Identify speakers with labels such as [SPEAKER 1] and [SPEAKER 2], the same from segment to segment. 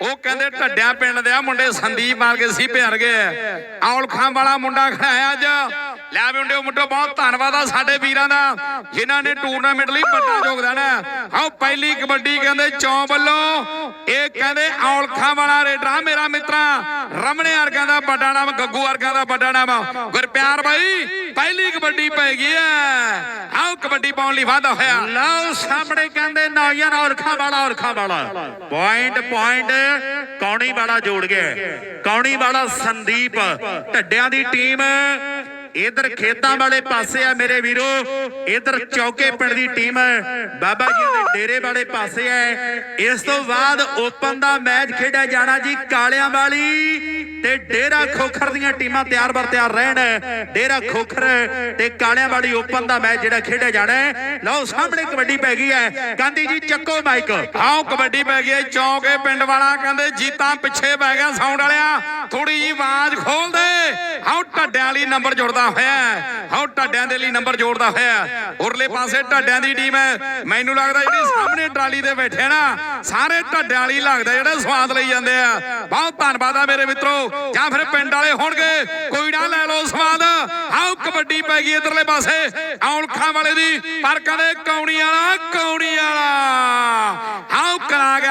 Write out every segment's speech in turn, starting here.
[SPEAKER 1] ਉਹ ਕਹਿੰਦੇ ਢੱਡਿਆ ਪਿੰਡ ਦੇ ਆ, ਮੁੰਡੇ ਸੰਦੀਪ ਮਾਰ ਵਰਗੇ ਸੀ ਭਿਆਰ ਗਏ ਔਲਖਾਂ ਵਾਲਾ ਮੁੰਡਾ ਖੜਾ ਹੈ ਅੱਜ। ਲੈ ਵੀ ਮੁੰਡਿਓ ਮੁੰਡੋ ਬਹੁਤ ਧੰਨਵਾਦ ਆ ਸਾਡੇ ਵੀਰਾਂ ਦਾ, ਜਿਨ੍ਹਾਂ ਨੇ ਟੂਰਨਾਮੈਂਟ ਲਈ ਵੱਡਾ ਯੋਗਦਾਨ ਹੈ ਆਓ ਪਹਿਲੀ ਕਬੱਡੀ ਕਹਿੰਦੇ ਚੌਂ ਵੱਲੋਂ ਇਹ ਕਹਿੰਦੇ ਔਲਖਾਂ ਵਾਲਾ ਰੇਡਰ, ਮੇਰਾ ਮਿੱਤਰਾ। ਰਮਣੇ ਵਰਗਾਂ ਦਾ ਵੱਡਾ ਨਾਮ, ਗੱਗੂ ਵਰਗਾਂ ਦਾ ਵੱਡਾ ਨਾਮ ਗੁਰਪਿਆਰ ਬਾਈ, ਪਹਿਲੀ ਕਬੱਡੀ ਪੈ ਗਈ ਹੈ ਆਓ ਕਬੱਡੀ ਪਾਉਣ ਲਈ ਵਾਧਾ ਹੋਇਆ।
[SPEAKER 2] ਲਓ, ਸਾਹਮਣੇ ਕਹਿੰਦੇ ਨੌਜਵਾਨ ਔਲਖਾਂ ਵਾਲਾ ਔਰਖਾਂ ਵਾਲਾ। ਪੁਆਇੰਟ ਪੁਆਇੰਟ ਕੌਣੀ ਵਾਲਾ ਜੋੜ ਗਿਆ। ਕੌਣੀ ਵਾਲਾ ਸੰਦੀਪ, ਢੱਡਿਆਂ ਦੀ ਟੀਮ ਇਧਰ ਖੇਤਾਂ ਵਾਲੇ ਪਾਸੇ ਆ ਮੇਰੇ ਵੀਰੋ ਇਧਰ ਚੌਕੇ ਪਿੰਡ ਦੀ ਟੀਮ ਬਾਬਾ ਜੀ ਦੇ ਡੇਰੇ ਵਾਲੇ ਪਾਸੇ ਹੈ। ਇਸ ਤੋਂ ਬਾਅਦ ਓਪਨ ਦਾ ਮੈਚ ਖੇਡਿਆ ਜਾਣਾ ਜੀ ਕਾਲਿਆਂ ਵਾਲੀ ਤੇ ਡੇਰਾ ਖੋਖਰ ਦੀਆਂ ਟੀਮਾਂ ਤਿਆਰ ਬਰ ਤਿਆਰ ਰਹਿਣ। ਡੇਰਾ ਖੋਖਰ ਤੇ ਕਾਲਿਆਂ ਵਾਲੀ ਓਪਨ ਦਾ ਮੈਚ ਜਿਹੜਾ ਖੇਡਿਆ ਜਾਣਾ ਹੈ। ਲਓ ਸਾਹਮਣੇ ਕਬੱਡੀ ਪੈ ਗਈ ਹੈ। ਗਾਂਧੀ ਜੀ ਚੱਕੋ ਮਾਈਕ।
[SPEAKER 1] ਆਓ ਕਬੱਡੀ ਪੈ ਗਈ ਹੈ, ਚੌਂਕੇ ਪਿੰਡ ਵਾਲਾ ਕਹਿੰਦੇ ਜੀਤਾਂ ਪਿੱਛੇ ਪੈ ਗਿਆ ਸਾਊਂਡ ਵਾਲਿਆ। ਥੋੜੀ ਜੀ ਆਵਾਜ਼ ਖੋਲ ਦੇ। ਆਓ ਢੱਡਿਆਂ ਲਈ ਨੰਬਰ ਜੁੜਦਾ ਹੋਇਆ ਹੈ। ਢੱਡਿਆਂ ਦੇ ਲਈ ਨੰਬਰ ਜੋੜਦਾ ਹੋਇਆ ਉਰਲੇ ਪਾਸੇ ਢੱਡਿਆਂ ਦੀ ਟੀਮ ਹੈ। ਮੈਨੂੰ ਲੱਗਦਾ ਜਿਹੜੀ ਸਾਹਮਣੇ ਟਰਾਲੀ ਦੇ ਬੈਠੇ ਨਾ, ਸਾਰੇ ਢੱਡਿਆਂ ਵਾਲੀ ਲੱਗਦਾ ਜਿਹੜੇ ਸਵਾਦ ਲਈ ਜਾਂਦੇ ਆ। ਬਹੁਤ ਧੰਨਵਾਦ ਆ ਮੇਰੇ ਮਿੱਤਰੋ। ਜਾਂ ਫਿਰ ਪਿੰਡ ਵਾਲੇ ਹੋਣਗੇ, ਕੋਈ ਨਾ ਲੈ ਲਓ ਸਵਾਦ। ਆਓ ਕਬੱਡੀ ਪੈ ਗਈ ਇਧਰਲੇ ਪਾਸੇ। ਔਲਖਾਂ ਵਾਲੇ ਦੀ, ਪਰ ਕਦੇ ਕੌਣੀ ਵਾਲਾ ਕੌਣੀ ਵਾਲਾ।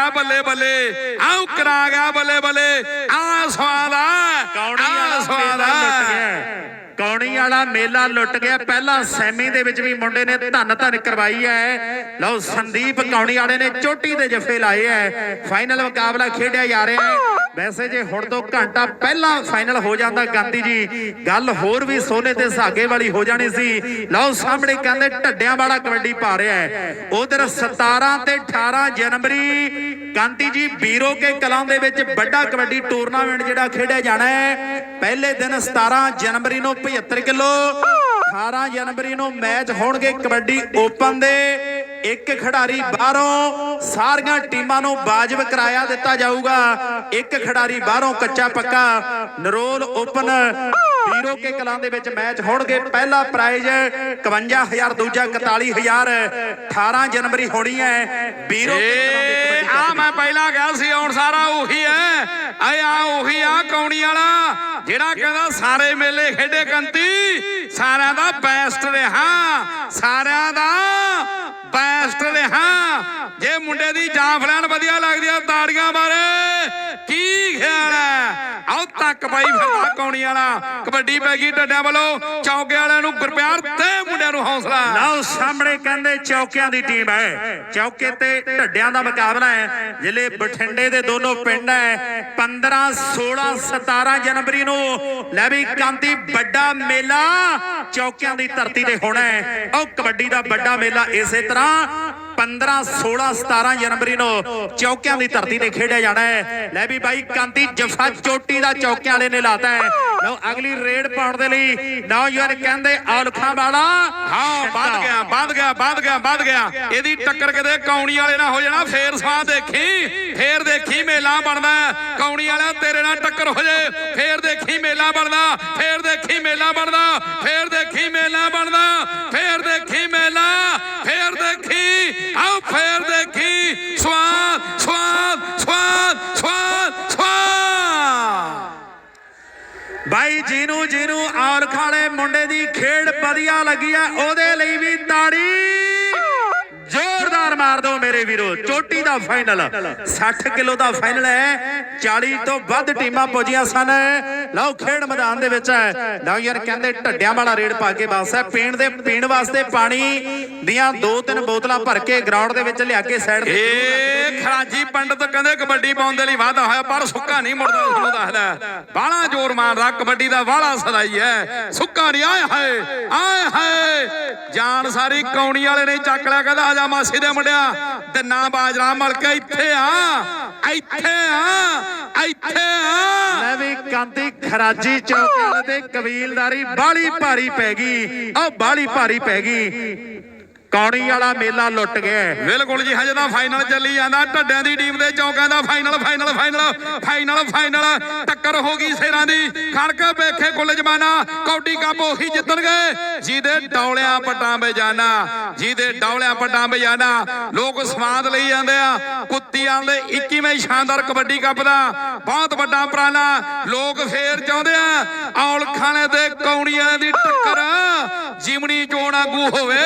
[SPEAKER 1] ਗਿਆ ਬੱਲੇ ਬੱਲੇ। ਆਓ ਕਰਾ ਗਿਆ ਬੱਲੇ ਬੱਲੇ। ਆ ਸਵਾਦ ਆ।
[SPEAKER 2] ਕੌਣੀ ਵਾਲਾ
[SPEAKER 1] ਸਵਾਦ
[SPEAKER 2] ਮੇਲਾ
[SPEAKER 1] ਆ।
[SPEAKER 2] ਲੁੱਟ ਗਿਆ। ਕੌਣੀ ਵਾਲਾ ਮੇਲਾ ਲੁੱਟ ਗਿਆ। ਪਹਿਲਾਂ ਸੈਮੀ ਦੇ ਵਿੱਚ ਵੀ ਮੁੰਡੇ ਨੇ ਧੰਨ ਧੰਨ ਕਰਵਾਈ ਹੈ। ਲਓ ਸੰਦੀਪ ਕੌਣੀ ਵਾਲੇ ਨੇ ਚੋਟੀ ਦੇ ਜੱਫੇ ਲਾਏ ਹੈ। ਫਾਈਨਲ ਮੁਕਾਬਲਾ ਖੇਡਿਆ ਜਾ ਰਿਹਾ ਹੈ। ਵੈਸੇ ਜੇ ਹੁਣ ਤੋਂ ਘੰਟਾ ਪਹਿਲਾਂ ਫਾਈਨਲ ਹੋ ਜਾਂਦਾ, ਗਾਂਧੀ ਜੀ, ਗੱਲ ਹੋਰ ਵੀ ਸੋਨੇ ਤੇ ਸਾਗੇ ਵਾਲੀ ਹੋ ਜਾਣੀ ਸੀ। ਲਓ ਸਾਹਮਣੇ ਕਹਿੰਦੇ ਢੱਡਿਆਂ ਵਾਲਾ ਕਬੱਡੀ ਪਾ ਰਿਹਾ ਹੈ। ਉਧਰ 17 ਤੇ 18 ਜਨਵਰੀ, ਗਾਂਧੀ ਜੀ ਬੀਰੋ ਕੇ ਕਲਾਂ ਦੇ ਵਿੱਚ ਵੱਡਾ ਕਬੱਡੀ ਟੂਰਨਾਮੈਂਟ ਜਿਹੜਾ ਖੇਡਿਆ ਜਾਣਾ ਹੈ। ਪਹਿਲੇ ਦਿਨ 17 ਜਨਵਰੀ ਨੂੰ 75 ਕਿਲੋ 18 ਜਨਵਰੀ ਨੂੰ ਮੈਚ ਹੋਣਗੇ ਕਬੱਡੀ ਓਪਨ ਦੇ। ਇੱਕ ਖਿਡਾਰੀ ਬਾਹਰੋਂ ਸਾਰੀਆਂ ਟੀਮਾਂ ਨੂੰ ਵਾਜਬ ਕਿਰਾਇਆ ਦਿੱਤਾ ਜਾਊਗਾ। ਇੱਕ ਖਿਡਾਰੀ ਬਾਹਰੋਂ ਕੱਚਾ ਪੱਕਾ। ਨਰੋਲ ਓਪਨ ਬੀਰੋ ਕੇ ਕਲਾਂ ਦੇ ਵਿੱਚ ਮੈਚ ਹੋਣਗੇ। ਪਹਿਲਾ ਪ੍ਰਾਈਜ਼ 51000 ਦੂਜਾ 41000 18 ਜਨਵਰੀ ਹੋਣੀ ਹੈ। ਬੀਰੋ ਕੇ ਕਲਾਂ ਦੇ
[SPEAKER 1] ਆ ਮੈਂ ਪਹਿਲਾਂ ਗਿਆ ਸੀ ਹੁਣ ਸਾਰਾ ਉਹੀ ਹੈ। ਆਏ ਆ ਉਹੀ ਆ ਕੌਣੀ ਵਾਲਾ। ਜਿਹੜਾ ਕਹਿੰਦਾ ਸਾਰੇ ਮੇਲੇ ਖੇਡੇ ਕੰਤੀ ਸਾਰਿਆਂ ਦਾ ਬੈਸਟ ਰਿਹਾ। ਸਾਰਿਆਂ ਦਾ ਬੈਸਟ ਰਿਹਾ ਜੇ ਮੁੰਡੇ ਦੀ ਜਾਫਲਾਨ ਵਧੀਆ ਲੱਗਦੀ ਆ ਤਾੜੀਆਂ ਮਾਰੇ ਕੀ ਖਿਆਲ ਹੈ ਆਓ ਤੱਕ ਪਾਈ ਫਿਰਦਾ ਕੌਣੀ ਵਾਲਾ। ਕਬੱਡੀ ਪੈ ਗਈ ਡੱਡਿਆਂ ਵੱਲੋਂ। ਚੌਕੇ ਵਾਲਿਆਂ ਨੂੰ ਗੁਰਪਿਆਰ ਤੇ ਮੁੰਡਿਆਂ ਨੂੰ ਹੌਸਲਾ।
[SPEAKER 2] ਲਓ ਸਾਹਮਣੇ ਕਹਿੰਦੇ ਚੌਕਿਆਂ ਦੀ ਟੀਮ ਹੈ। ਚੌਕੇ ਤੇ ਢੱਡਿਆਂ ਦਾ ਮੁਕਾਬਲਾ ਹੈ। ਜ਼ਿਲ੍ਹੇ ਬਠਿੰਡੇ ਦੇ ਦੋਨੋਂ ਪਿੰਡ ਹੈ। 15 16 17 ਜਨਵਰੀ ਨੂੰ ਲੈ ਵੀ ਕਾਂਤੀ ਵੱਡਾ ਮੇਲਾ ਚੌਕਿਆਂ ਦੀ ਧਰਤੀ ਤੇ ਹੋਣਾ ਹੈ। ਉਹ ਕਬੱਡੀ ਦਾ ਵੱਡਾ ਮੇਲਾ ਇਸੇ ਤਰ੍ਹਾਂ 15 16 17 ਜਨਵਰੀ ਨੂੰ ਚੌਕਿਆਂ ਦੀ ਧਰਤੀ ਤੇ ਖੇਡਿਆ ਜਾਣਾ ਹੈ। ਲੈ ਵੀ ਬਾਈ ਕਾਂਤੀ ਜਫਾ ਚੋਟੀ ਦਾ ਚੌਕਿਆਂ ਵਾਲੇ ਨੇ ਲਾਤਾ ਹੈ। ਲਓ ਅਗਲੀ ਰੇਡ ਪਾਉਣ ਦੇ ਲਈ ਨੌਜਵਾਨ ਕਹਿੰਦੇ ਔਲਖਾਂ ਵਾਲਾ
[SPEAKER 1] ਹਾਂ ਵੱਧ ਗਿਆ ਵੱਧ ਗਿਆ ਵੱਧ ਗਿਆ ਵੱਧ ਗਿਆ। ਇਹਦੀ ਟੱਕਰ ਕਿਤੇ ਕੌਣੀ ਵਾਲੇ ਨਾਲ ਹੋ ਜਾਣਾ ਫੇਰ ਸਾਹ ਦੇਖੀ ਫੇਰ ਦੇਖੀ ਮੇਲਾ ਬਣਦਾ ਕੌਣੀ ਵਾਲਾ ਤੇਰੇ ਨਾਲ ਟੱਕਰ ਹੋ ਜੇ ਫੇਰ ਦੇਖੀ ਮੇਲਾ ਬਣਦਾ ਫੇਰ ਦੇਖੀ ਮੇਲਾ ਬਣਦਾ ਫੇਰ ਦੇਖੀ ਮੇਲਾ ਬਣਦਾ ਫੇਰ ਦੇਖੀ ਮੇਲਾ ਆਓ ਫੇਰ ਦੇਖੀ। ਸਵਾਦ ਸਵਾਦ ਸਵਾਦ ਸਵਾਦ ਸਵਾਦ।
[SPEAKER 2] ਬਾਈ ਜਿਹਨੂੰ ਜਿਹਨੂੰ ਔਲਖਾਂ ਵਾਲੇ ਮੁੰਡੇ ਦੀ ਖੇਡ ਵਧੀਆ ਲੱਗੀ ਆ, ਉਹਦੇ ਲਈ ਵੀ ਤਾੜੀ। ਜ਼ੋਰਦਾਰ ਮਾਰ ਦਿਓ ਮੇਰੇ ਵੀਰੋ, ਚੋਟੀ ਦਾ ਫਾਈਨਲ 60 ਕਿਲੋ ਦਾ ਫਾਈਨਲ ਹੈ 40 ਤੋਂ ਵੱਧ ਟੀਮਾਂ ਪੁੱਜੀਆਂ ਸਨ। ਲਓ, ਖੇਡ ਮੈਦਾਨ ਦੇ ਵਿੱਚ ਲਓ ਯਾਰ, ਕਹਿੰਦੇ ਢੱਡਿਆਂ ਵਾਲਾ ਰੇਡ ਪਾ ਕੇ ਬਸ ਹੈ। ਪੀਣ ਦੇ ਪੀਣ ਵਾਸਤੇ ਪਾਣੀ ਦੀਆਂ ਦੋ ਤਿੰਨ ਬੋਤਲਾਂ ਭਰ ਕੇ ਗਰਾਊਂਡ ਦੇ ਵਿੱਚ ਲਿਆ ਕੇ ਸਾਈਡ ਤੇ
[SPEAKER 1] ਏ ਖਰਾਜੀ ਪੰਡਤ ਕਹਿੰਦੇ ਕਬੱਡੀ ਪਾਉਣ ਦੇ ਲਈ ਵਾਦਾ ਹੋਇਆ, ਪਰ ਸੁੱਕਾ ਨਹੀਂ ਮੁੜਦਾ, ਤੁਹਾਨੂੰ ਦੱਸਦਾ ਬਾਹਲਾ ਜ਼ੋਰ ਮਾਰਦਾ ਕਬੱਡੀ ਦਾ ਵਾਲਾ ਸਦਾਈ ਹੈ। ਸੁੱਕਾ ਨਹੀਂ, ਆਏ ਹਾਏ ਆਏ ਹਾਏ। ਜਾਨ ਸਾਰੀ ਕੌਣੀ ਵਾਲੇ ਨੇ ਚੱਕ ਲਿਆ, ਕਹਿੰਦਾ ਆਜਾ ਮਾਸੀ ਦੇ ਮੁੰਡਿਆ। ਦੰਨਾ ਬਾਜਰਾ ਮਲ ਇੱਥੇ ਆ। ਇੱਥੇ ਆ ਇੱਥੇ ਆ।
[SPEAKER 2] ਲੈ ਵੀ ਕਾਂਤੀ ਖਰਾਜੀ ਚੌਕੇ ਦੇ ਕਬੀਲਦਾਰੀ ਬਾਲੀ ਭਾਰੀ ਪੈ ਗਈ। ਉਹ ਬਾਲੀ ਭਾਰੀ ਪੈ ਗਈ। ਕੌਣੀ ਵਾਲਾ ਮੇਲਾ ਲੁੱਟ ਗਿਆ।
[SPEAKER 1] ਬਿਲਕੁਲ ਜੀ, ਹਜੇ ਤਾਂ ਫਾਈਨਲ ਚੱਲੀ ਜਾਂਦਾ। ਢੱਡਿਆਂ ਦੀ ਟੀਮ ਦੇ ਚੌਕਾਂ ਦਾ final final final final final ਟੱਕਰ ਹੋ ਗਈ ਸੇਰਾਂ ਦੀ। ਖੜਕ ਵੇਖੇ ਕੁੱਲ ਜਮਾਨਾ। ਕੌਡੀ ਕੱਪ ਉਹੀ ਜਿੱਤਣਗੇ ਜਿਹਦੇ ਡੌਲਿਆਂ ਪਟਾਂ ਬਜਾਨਾ, ਜਿਹਦੇ ਡੌਲਿਆਂ ਪਟਾਂ ਬਜਾਨਾ। ਲੋਕ ਸਵਾਦ ਲਈ ਜਾਂਦੇ ਆ। ਕੁੱਤੀਆਂ ਦੇ 21ਵੇਂ ਸ਼ਾਨਦਾਰ ਕਬੱਡੀ ਕੱਪ ਦਾ ਬਹੁਤ ਵੱਡਾ ਉਪਰਾਲਾ। ਲੋਕ ਫੇਰ ਚਾਹੁੰਦੇ ਆ ਔਲਖਾਣੇ ਦੇ ਕੌਣੀਆਂ ਦੀ ਟੱਕਰ। ਜਿਮਣੀ ਚੋਣ ਆਗੂ ਹੋਵੇ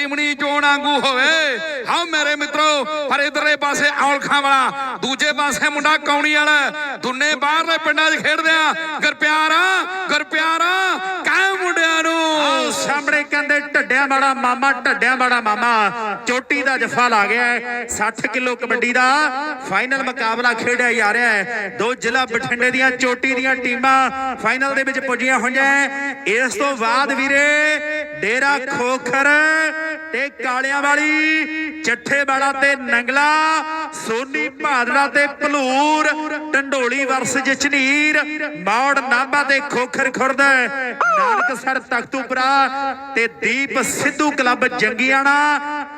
[SPEAKER 1] ਜਿਮਣੀ ਚੋਣ ਆਗੂ ਹੋਵੇ। ਹਾਂ ਮੇਰੇ ਮਿੱਤਰੋ ਪਰ ਇਧਰਲੇ ਪਾਸੇ ਔਲਖਾਂ ਵਾਲਾ ਦੂਜੇ ਪਾਸੇ ਮੁੰਡਾ ਕੌਣੀ ਵਾਲਾ ਦੁੰਨੇ ਬਾਹਰਲੇ ਪਿੰਡਾਂ 'ਚ ਖੇਡਦੇ ਆ। ਗੁਰਪਿਆਰਾ ਗੁਰਪਿਆਰਾ ਕਾਹ ਮੁੰਡਿਆਂ ਨੂੰ।
[SPEAKER 2] ਆਓ ਸਾਹਮਣੇ ਕਹਿੰਦੇ ਢੱਡਿਆਂ ਵਾਲਾ ਮਾਮਾ, ਢੱਡਿਆਂ ਵਾਲਾ ਮਾਮਾ। ਚੋਟੀ ਦਾ ਜਫਾ ਲਾ ਗਿਆ 60 ਕਿਲੋ ਕਬੱਡੀ ਦਾ ਫਾਈਨਲ ਮੁਕਾਬਲਾ ਖੇਡਿਆ ਜਾ ਰਿਹਾ ਹੈ। ਦੋ ਜ਼ਿਲ੍ਹਾ ਬਠਿੰਡੇ ਦੀਆਂ ਚੋਟੀ ਦੀਆਂ ਟੀਮਾਂ ਫਾਈਨਲ ਦੇ ਵਿੱਚ ਪੁੱਜੀਆਂ ਹੋਈਆਂ ਇਸ ਤੋਂ ਬਾਅਦ ਵੀਰੇ, ਡੇਰਾ ਖੋਖਰ ਤੇ ਕਾਲਿਆਂ ਵਾਲੀ ਚੱਠੇ ਵਾਲਾ ਤੇ ਨੰਗਲਾ ਸੋਨੀ ਭਾਦੜਾ ਤੇ ਭਲੂਰ ਢੰਡੋਲੀ ਵਰਸ ਜਚਨੀਰ ਮੌੜ ਨਾਭਾ ਤੇ ਖੋਖਰ ਖੁਰਦ ਨਾਨਕਸਰ ਤਖਤੂਪੁਰਾ ਤੇ ਦੀਪ ਸਿੱਧੂ ਕਲੱਬ ਜੰਗੀਆਣਾ,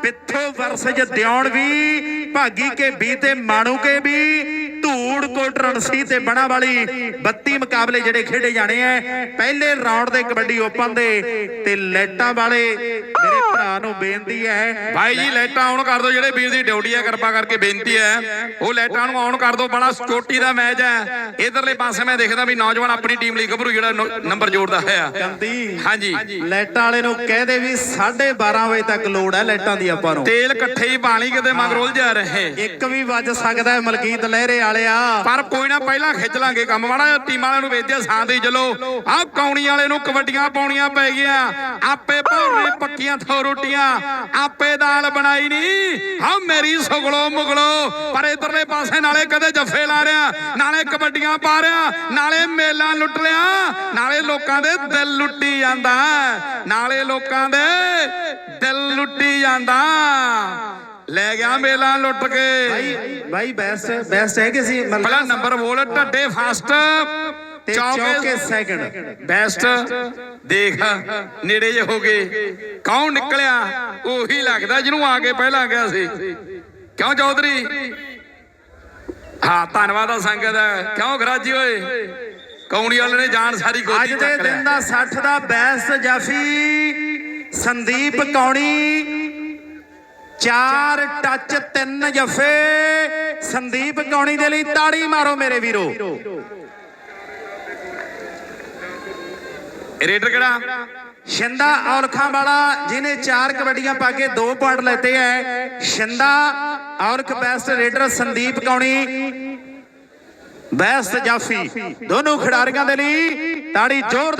[SPEAKER 2] ਪਿੱਥੋ ਵਰਸ ਜ ਦਿਉਣ ਵੀ, ਭਾਗੀ ਕੇ ਵੀ ਤੇ ਮਾਣੂ ਕੇ ਵੀ। ਧੂੜ ਕੋਟ ਰਣਸੀ ਤੇ ਬਣਾ ਵਾਲੀ 32 ਮੁਕਾਬਲੇ ਜਿਹੜੇ ਖੇਡੇ ਜਾਣੇ ਐ ਪਹਿਲੇ ਰਾਉਂਡ ਦੇ ਕਬੱਡੀ ਓਪਨ ਦੇ ਤੇ ਲੈਟਾਂ ਵਾਲੇ ਮੇਰੇ ਭਰਾ ਨੂੰ ਬੇਨਤੀ ਹੈ
[SPEAKER 1] ਭਾਈ ਜੀ ਲਾਈਟਾਂ ਆਨ ਕਰ ਦਿਓ ਜਿਹੜੇ ਵੀਰ ਦੀ ਡਿਊਟੀ ਹੈ ਕਿਰਪਾ ਕਰਕੇ ਬੇਨਤੀ ਹੈ। ਉਹ ਲਾਈਟਾਂ ਨੂੰ ਆਨ ਕਰ ਦਿਓ ਬੜਾ ਸਕਿਉਰਟੀ ਦਾ ਮੈਚ ਹੈ। ਇਧਰਲੇ ਪਾਸੇ ਮੈਂ ਦੇਖਦਾ ਵੀ ਨੌਜਵਾਨ ਆਪਣੀ ਟੀਮ ਲਈ ਗੱਭਰੂ ਜਿਹੜਾ ਨੰਬਰ ਜੋੜਦਾ ਹੋਇਆ
[SPEAKER 2] ਕੰਦੀ
[SPEAKER 1] ਹਾਂਜੀ।
[SPEAKER 2] ਲਾਈਟਾਂ ਵਾਲੇ ਨੂੰ ਕਹਦੇ ਵੀ 12:30 ਵਜੇ ਤੱਕ ਲੋੜ ਹੈ ਲਾਈਟਾਂ ਦੀ ਆਪਾਂ ਨੂੰ।
[SPEAKER 1] ਤੇਲ ਇਕੱਠੇ ਹੀ ਪਾਣੀ ਕਿਤੇ ਮਗਰ ਉਲਝ ਜਾ ਰਹੇ।
[SPEAKER 2] ਇੱਕ ਵੀ ਵੱਜ ਸਕਦਾ ਹੈ ਮਲਕੀਤ ਲਹਿਰੇ ਵਾਲਿਆ।
[SPEAKER 1] ਪਰ ਕੋਈ ਨਾ, ਪਹਿਲਾਂ ਖਿੱਚ ਲਾਂਗੇ ਕੰਮ। ਵਾਲਾ ਟੀਮਾਂ ਵਾਲਿਆਂ ਨੂੰ ਵੇਚਦੇ ਸਾਥ ਹੀ ਚਲੋ। ਆਹ ਕੌਣੀ ਵਾਲੇ ਨੂੰ ਕਬੱਡੀਆਂ ਪਾਉਣੀਆਂ ਪੈ ਗਈਆਂ। ਆਪੇ ਭੌਰੇ ਪੱਕੀਆਂ ਥੋ ਰੋਟੀਆਂ। ਆਪੇ ਦਾਲ ਬਣਾਈ ਨਹੀਂ ਹਾਂ, ਮੇਰੀ ਸੁਗਲੋ ਮੁਗਲੋ। ਪਰ ਇਧਰਲੇ ਪਾਸੇ ਨਾਲੇ ਕਦੇ ਜੱਫੇ ਲਾ ਰਿਆ, ਨਾਲੇ ਕਬੱਡੀਆਂ ਪਾ ਰਿਆ, ਨਾਲੇ ਮੇਲਾ ਲੁੱਟ ਲਿਆ। ਨਾਲੇ ਲੋਕਾਂ ਦੇ ਦਿਲ ਲੁੱਟੀ ਜਾਂਦਾ। ਨਾਲੇ ਲੋਕਾਂ ਦੇ ਦਿਲ ਲੁੱਟੀ ਜਾਂਦਾ। ਲੈ ਗਿਆ ਮੇਲਾ ਲੁੱਟ ਕੇ।
[SPEAKER 2] ਭਾਈ ਭਾਈ ਬੈਸਟ ਬੈਸਟ ਹੈ ਕਿ ਸੀ
[SPEAKER 1] ਪਹਿਲਾ ਨੰਬਰ ਬੋਲ ਢੱਡੇ ਫਸਟ
[SPEAKER 2] ਤੇ ਚੌਕੇ ਸੈਕੰਡ
[SPEAKER 1] ਬੈਸਟ ਦੇਖ ਨੇੜੇ ਜੇ ਹੋ ਗਏ। ਕੌਣ ਨਿਕਲਿਆ? ਉਹੀ ਲੱਗਦਾ ਜਿਹਨੂੰ ਆ ਕੇ ਪਹਿਲਾਂ ਗਿਆ ਸੀ। ਕਿਉਂ ਚੌਧਰੀ? ਹਾਂ ਧੰਨਵਾਦ ਆ ਸੰਗਤ ਕਿਉਂ ਗਰਾਜੀ ਓਏ? ਕੌਣੀ ਵਾਲੇ ਨੇ ਜਾਨ ਸਾਰੀ
[SPEAKER 2] ਅੱਜ
[SPEAKER 1] ਗੋਦੀ
[SPEAKER 2] ਦੇ
[SPEAKER 1] ਚੱਕ
[SPEAKER 2] ਦਿਨ ਦਾ 60 ਦਾ ਬੈਸਟ ਜਾਫੀ ਸੰਦੀਪ ਕੌਣੀ। ਚਾਰ ਟੱਚ ਤਿੰਨ ਜਫੇ। ਸੰਦੀਪ ਕੌਣੀ ਦੇ ਲਈ ਤਾੜੀ ਮਾਰੋ ਮੇਰੇ ਵੀਰੋ।
[SPEAKER 1] ਰੇਡਰ ਕਿਹੜਾ?
[SPEAKER 2] ਸ਼ਿੰਦਾ ਔਲਖਾਂ ਵਾਲਾ ਜਿਹਨੇ ਚਾਰ ਕਬੱਡੀਆਂ ਪਾ ਕੇ ਦੋ ਪੁਆਇੰਟ ਲੈਤੇ ਹੈ Shinda Aulakh best raider, Sandeep Kauni best ਜਾਫੀ। ਦੋਨੋਂ ਖਿਡਾਰੀਆਂ ਦੇ ਲਈ ਤਾੜੀ ਜ਼ੋਰਦਾਰ